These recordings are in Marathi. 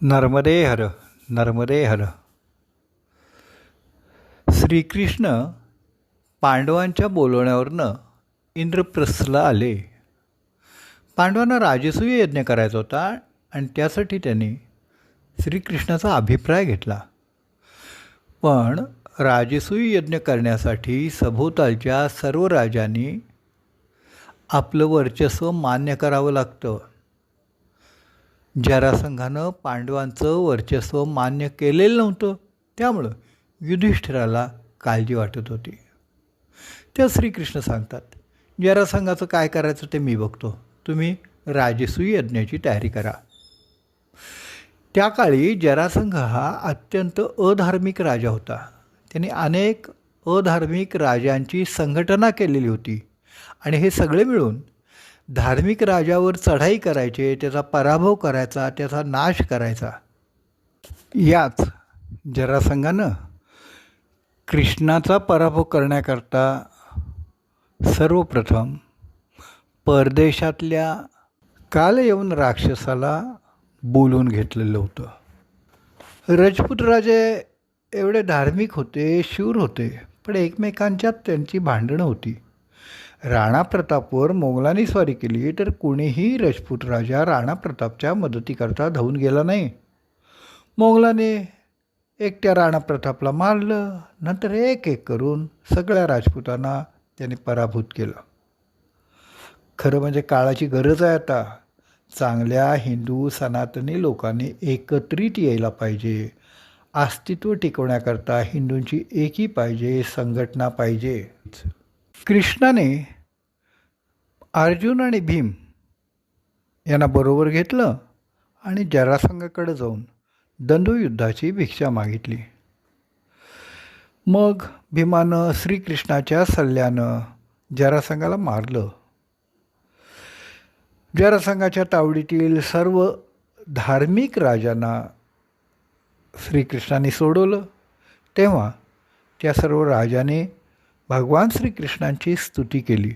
नर्मदे हर नर्मदे हर श्रीकृष्ण पांडवांच्या बोलवण्यावरनं इंद्रप्रस्थला आले. पांडवांना राजसूय यज्ञ करायचा होता आणि त्यासाठी त्यांनी श्रीकृष्णाचा अभिप्राय घेतला. पण राजसूय यज्ञ करण्यासाठी सभोवतालच्या सर्व राजांनी आपलं वर्चस्व मान्य करावं लागतं. जरासंघानं पांडवांचं वर्चस्व मान्य केलेलं नव्हतं. त्यामुळं युधिष्ठिराला काळजी वाटत होती. त्या श्रीकृष्ण सांगतात जरासंघाचं काय करायचं ते मी बघतो. तुम्ही राजसूय यज्ञाची तयारी करा. त्या काळी जरासंघ हा अत्यंत अधार्मिक राजा होता. त्यांनी अनेक अधार्मिक राजांची संघटना केलेली होती. आणि हे सगळे मिळून धार्मिक राजावर चढाई करायचे त्याचा पराभव करायचा त्याचा नाश करायचा. याच जरासंघानं कृष्णाचा पराभव करण्याकरता सर्वप्रथम परदेशातल्या काल येऊन राक्षसाला बोलून घेतलेलं होतं. रजपूत राजे एवढे धार्मिक होते शूर होते पण एकमेकांच्यात त्यांची भांडणं होती. राणा प्रतापवर मोगलांनी स्वारी केली तर कुणीही राजपूत राजा राणा प्रतापच्या मदतीकरता धावून गेला नाही. मोगलाने एकट्या राणा प्रतापला मारलं नंतर एक एक करून सगळ्या राजपुतांना त्याने पराभूत केलं. खरं म्हणजे काळाची गरज आहे आता. चांगल्या हिंदू सनातनी लोकांनी एकत्रित यायला पाहिजे. अस्तित्व टिकवण्याकरता हिंदूंची एकी पाहिजे संघटना पाहिजे. कृष्णाने अर्जुन आणि भीम यांना बरोबर घेतलं आणि जरासंघाकडे जाऊन दंडुयुद्धाची भिक्षा मागितली. मग भीमानं श्रीकृष्णाच्या सल्ल्यानं जरासंघाला मारलं. जरासंघाच्या तावडीतील सर्व धार्मिक राजांना श्रीकृष्णाने सोडवलं. तेव्हा त्या सर्व राजाने भगवान श्रीकृष्णांची स्तुती केली.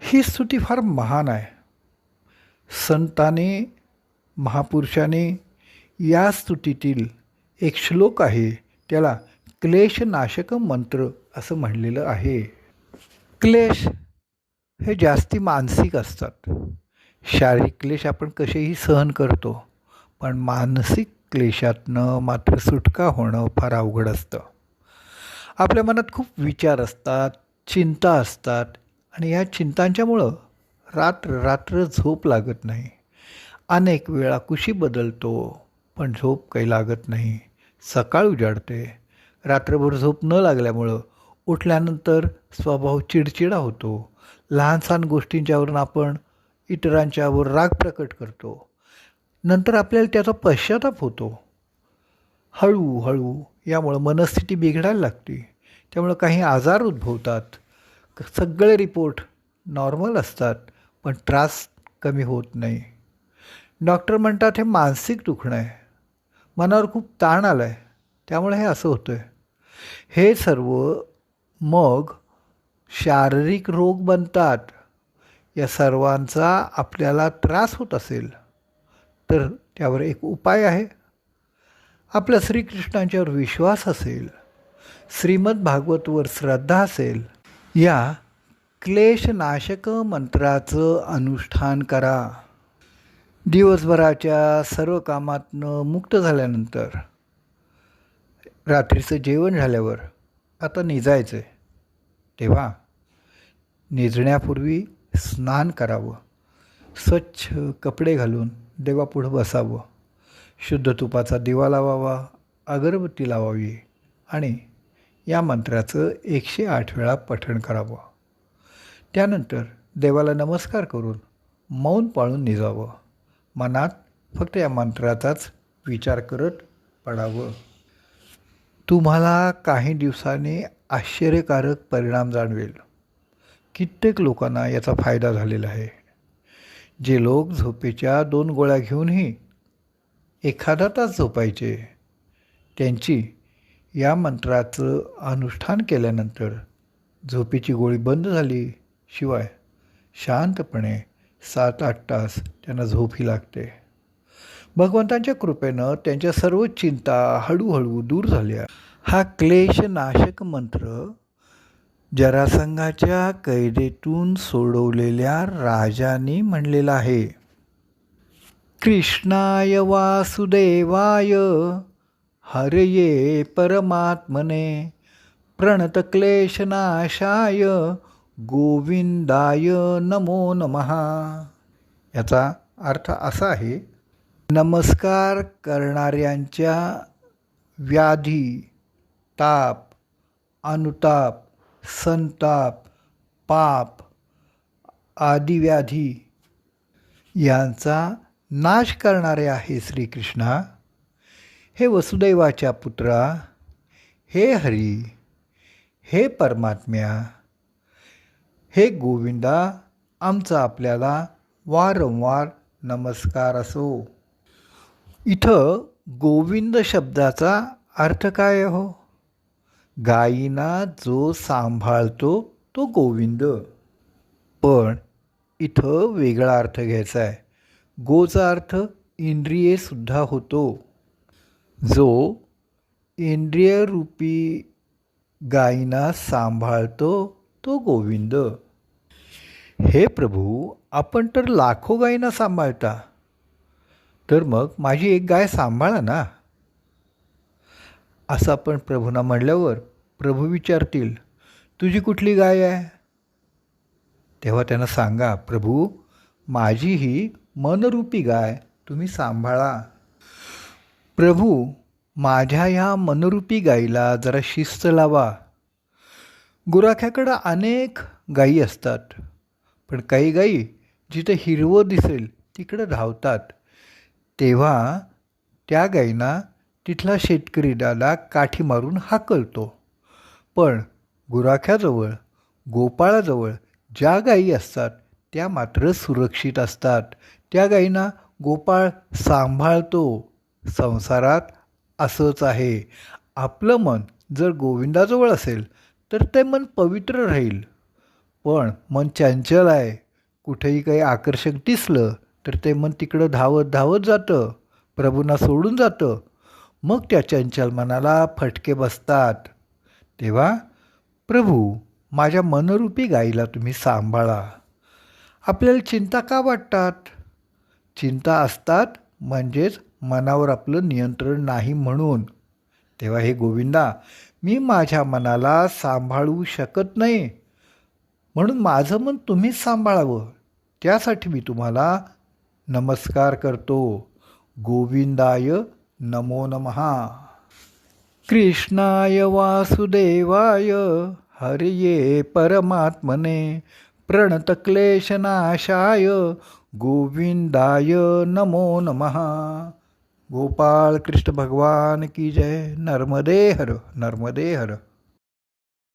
ही स्तुती फार महान आहे. संताने महापुरुषाने या स्तुतीतील एक श्लोक आहे त्याला क्लेशनाशक मंत्र असं म्हणलेलं आहे. क्लेश हे जास्ती मानसिक असतात. शारीरिक क्लेश आपण कसेही सहन करतो पण मानसिक क्लेशातनं मात्र सुटका होणं फार अवघड असतं. आपल्या मनात खूप विचार असतात चिंता असतात आणि या चिंतांच्यामुळं रात्र रात्र झोप लागत नाही. अनेक वेळा कुशी बदलतो पण झोप काही लागत नाही. सकाळ उजाडते. रात्रभर झोप न लागल्यामुळं उठल्यानंतर स्वभाव चिडचिडा होतो. लहान सहान गोष्टींच्यावरून आपण इतरांच्यावर राग प्रकट करतो. नंतर आपल्याला त्याचा पश्चाताप होतो. हळूहळू यामुळं मनस्थिती बिघडायला लागते. त्यामुळं काही आजार उद्भवतात. सगळे रिपोर्ट नॉर्मल असतात पण त्रास कमी होत नाही. डॉक्टर म्हणतात हे मानसिक दुखणं आहे. मनावर खूप ताण आला आहे त्यामुळे हे असं होतं आहे हे सर्व मग शारीरिक रोग बनतात. या सर्वांचा आपल्याला त्रास होत असेल तर त्यावर एक उपाय आहे. आपल्या श्रीकृष्णांच्यावर विश्वास असेल श्रीमद भागवतवर श्रद्धा असेल या क्लेशनाशक मंत्राचं अनुष्ठान करा. दिवसभराच्या सर्व कामातनं मुक्त झाल्यानंतर रात्रीचं जेवण झाल्यावर आता निजायचं आहे तेव्हा निजण्यापूर्वी स्नान करावं. स्वच्छ कपडे घालून देवापुढं बसावं. शुद्ध तुपाचा दिवा लावावा अगरबत्ती लावावी आणि या मंत्राचं एकशे आठ वेळा पठण करावं. त्यानंतर देवाला नमस्कार करून मौन पाळून निजावं. मनात फक्त या मंत्राचाच विचार करत पडावं. तुम्हाला काही दिवसांनी आश्चर्यकारक परिणाम जाणवेल. कित्येक लोकांना याचा फायदा झालेला आहे. जे लोक झोपेच्या दोन गोळ्या घेऊनही एखादा तास झोपायचे त्यांची या मंत्राचं अनुष्ठान केल्यानंतर झोपेची गोळी बंद झाली शिवाय शांतपणे सात आठ तास त्यांना झोपही लागते. भगवंतांच्या कृपेनं त्यांच्या सर्व चिंता हळूहळू दूर झाल्या. हा क्लेशनाशक मंत्र जरासंघाच्या कैदेतून सोडवलेल्या राजाने म्हणलेला आहे. कृष्णाय वासुदेवाय हरये परमात्मने प्रणतक्लेशनाशाय गोविंदाय नमो नमहा याचा अर्थ असा आहे नमस्कार करणाऱ्यांच्या व्याधी ताप अनुताप संताप पाप आदी व्याधी यांचा नाश करणारे आहे श्रीकृष्णा. हे वसुदैवाच्या पुत्रा हे हरी हे परमात्म्या हे गोविंदा आमचा आपल्याला वारंवार नमस्कार असो. इथं गोविंद शब्दाचा अर्थ काय हो? गायीना जो सांभाळतो तो गोविंद. पण इथं वेगळा अर्थ घ्यायचा आहे. गोचा अर्थ इंद्रियेसुद्धा होतो. जो इंद्रियरूपी गायीना सांभाळतो तो गोविंद. हे प्रभू आपण तर लाखो गायींना सांभाळता. तर मग माझी एक गाय सांभाळा ना. असं आपण प्रभूंना म्हणल्यावर प्रभू विचारतील तुझी कुठली गाय आहे? तेव्हा त्यांना सांगा प्रभू माझी ही मनरूपी गाय तुम्ही सांभाळा. प्रभू माझ्या ह्या मनरूपी गाईला जरा शिस्त लावा. गुराख्याकडं अनेक गायी असतात पण काही गायी जिथं हिरवं दिसेल तिकडं धावतात. तेव्हा त्या गायींना तिथला शेतकरी दादा काठी मारून हाकलतो. पण गुराख्याजवळ गोपाळाजवळ ज्या गायी असतात त्या मात्र सुरक्षित असतात. त्या गायींना गोपाळ सांभाळतो. संसारात असंच आहे. आपलं मन जर गोविंदाजवळ असेल तर ते मन पवित्र राहील. पण मन चंचल आहे. कुठेही काही आकर्षक दिसलं तर ते मन तिकडं धावत धावत जातं. प्रभूंना सोडून जातं. मग त्या चंचल मनाला फटके बसतात. तेव्हा प्रभू माझ्या मनरूपी गाईला तुम्ही सांभाळा. आपल्याला चिंता का वाटतात? चिंता असतात म्हणजेच मनावर आपलं नियंत्रण नाही म्हणून. तेव्हा हे गोविंदा मी माझ्या मनाला सांभाळू शकत नाही. म्हणून माझं मन तुम्हीच सांभाळावं. त्यासाठी मी तुम्हाला नमस्कार करतो. गोविंदाय नमो नमहा कृष्णाय वासुदेवाय हरिये परमात्मने प्रणतक्लेशनाशाय गोविंदाय नमो नमः. गोपाळ कृष्ण भगवान की जय नर्मदे हर नर्मदे हर.